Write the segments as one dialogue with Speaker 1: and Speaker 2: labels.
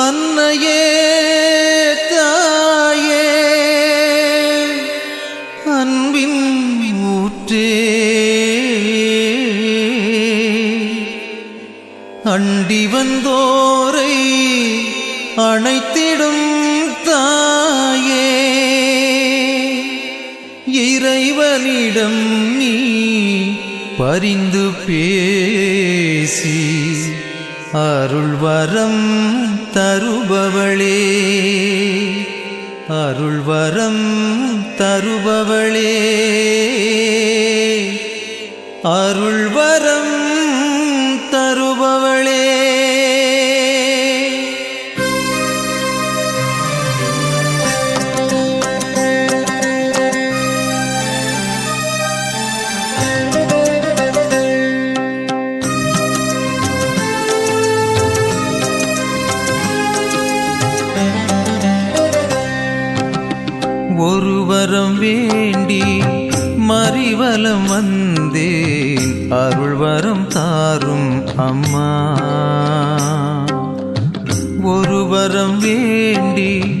Speaker 1: அன்னையே தாயே அன்பின் ஊற்றே. அண்டி வந்தோரை அணைத்திடும் தாயே இறைவனிடம் நீ பரிந்து பேசி அருள்வரம் தருபவளே அருள்வரம் தருபவளே. அருள்வரம் ஒருவரம் வேண்டி மறிவலம் வந்தேன். அருள்வரம் தாரும் அம்மா. ஒருவரம் வேண்டி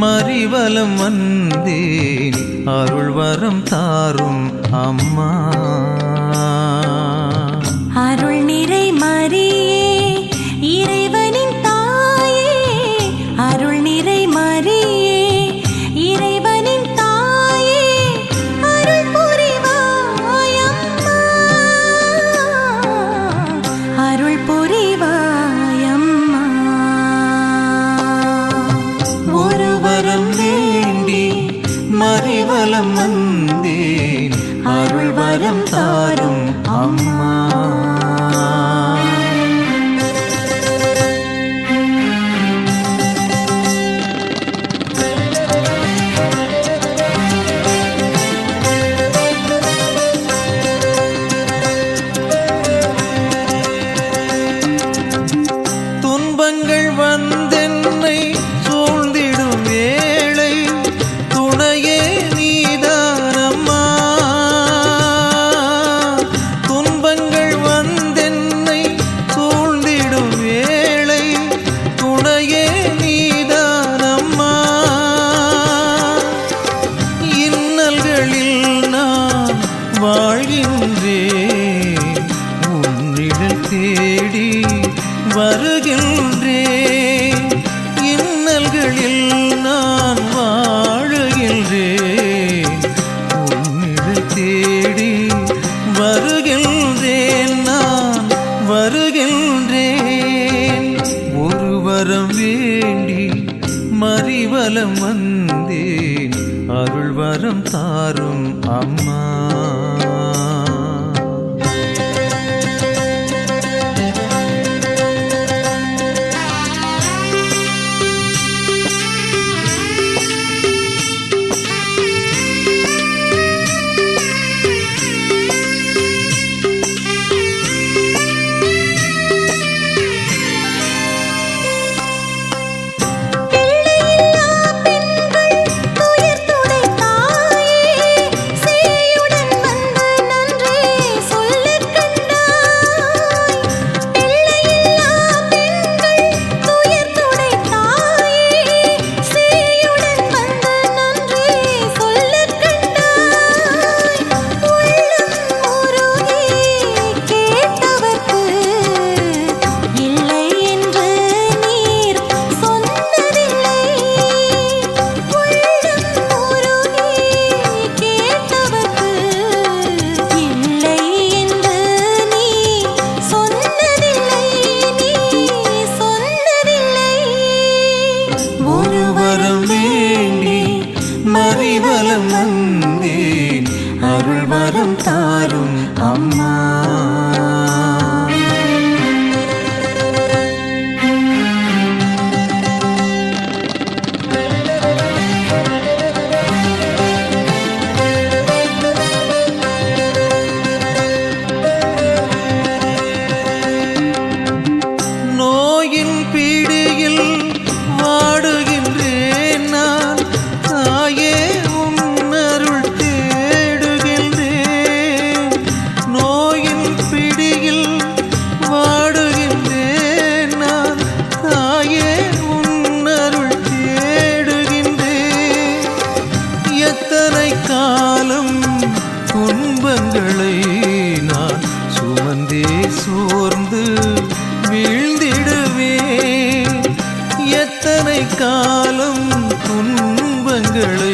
Speaker 1: மறிவலம் வந்தேன். அருள்வரம் தாரும் அம்மா. அருள்வரம் தாரும் அம்மா. காலம் துன்பங்களும்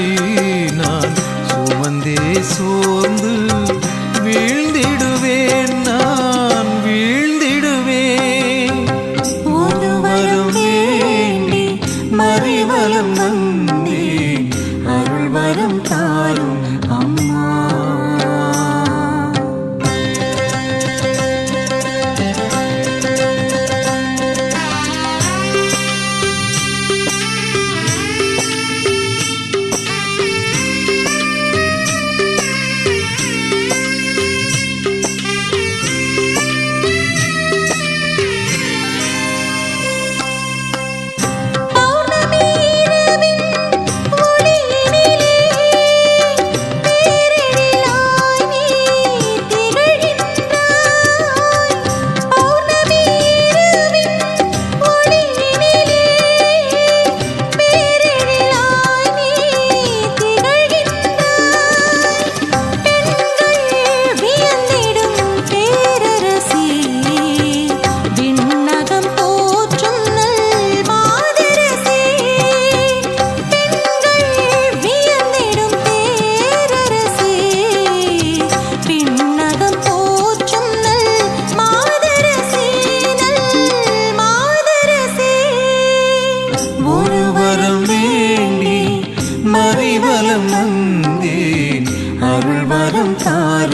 Speaker 1: താര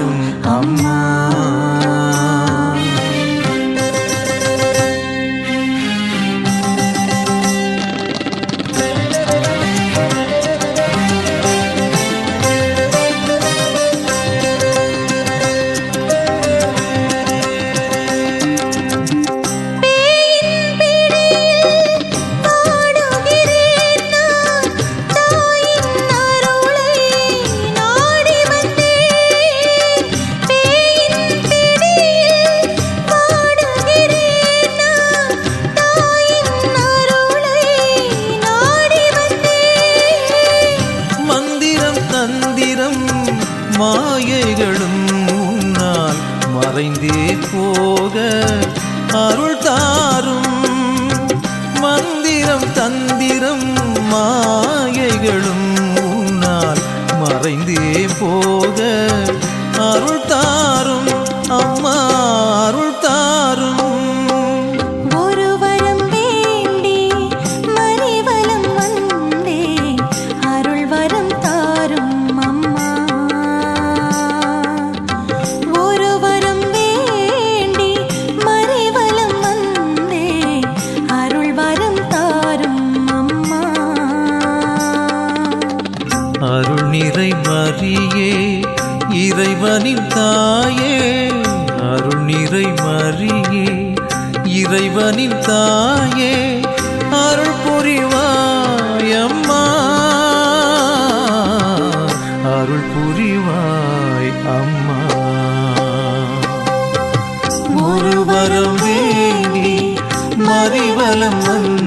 Speaker 1: போக அருள் தாரும் அம்மா தாயே அருள் நிறை மரியே இறைவனின் தாயே அருள் புரிவாயம்மா அருள் புரிவாய் அம்மா. ஒரு வரம் வேண்டி மறிவலம் வந்த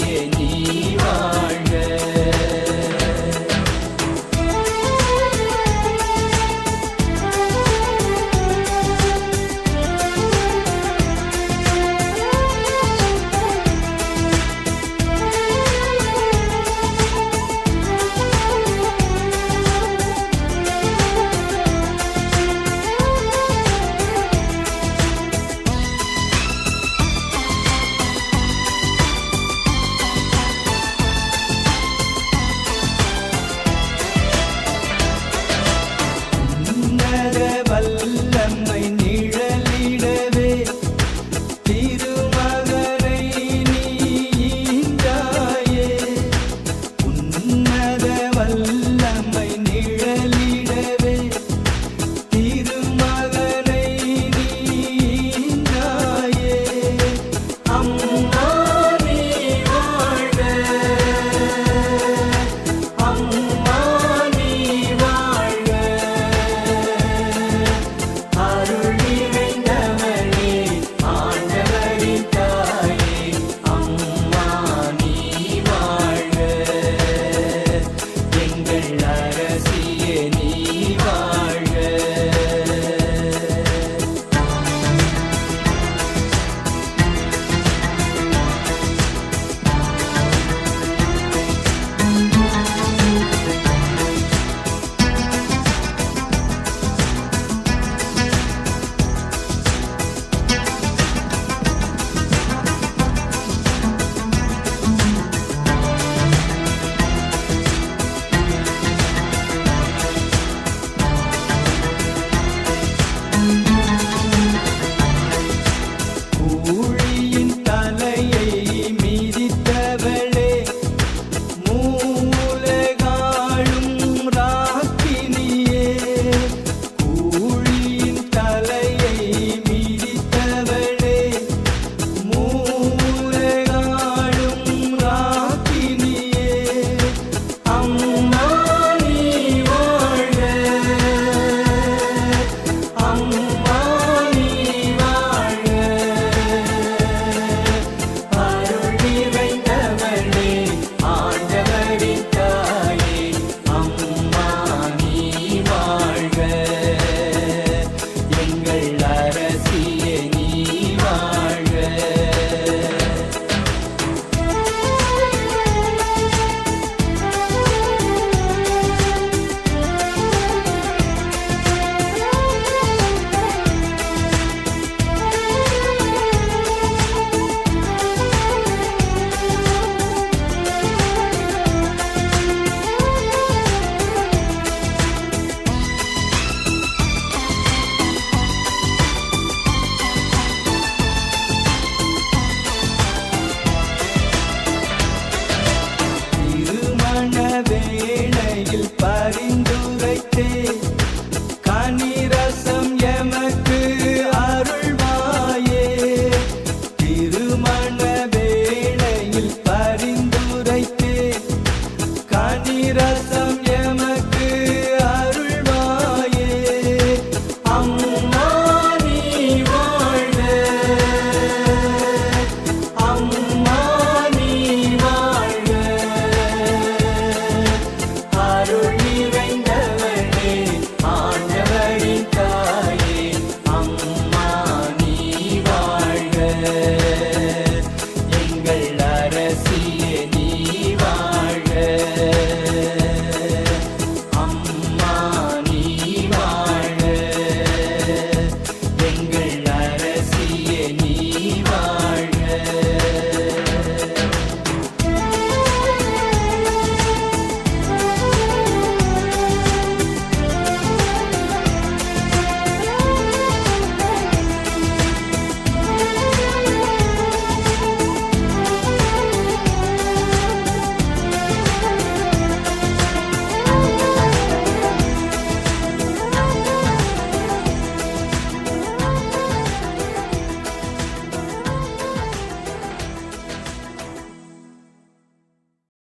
Speaker 1: настроение Narasi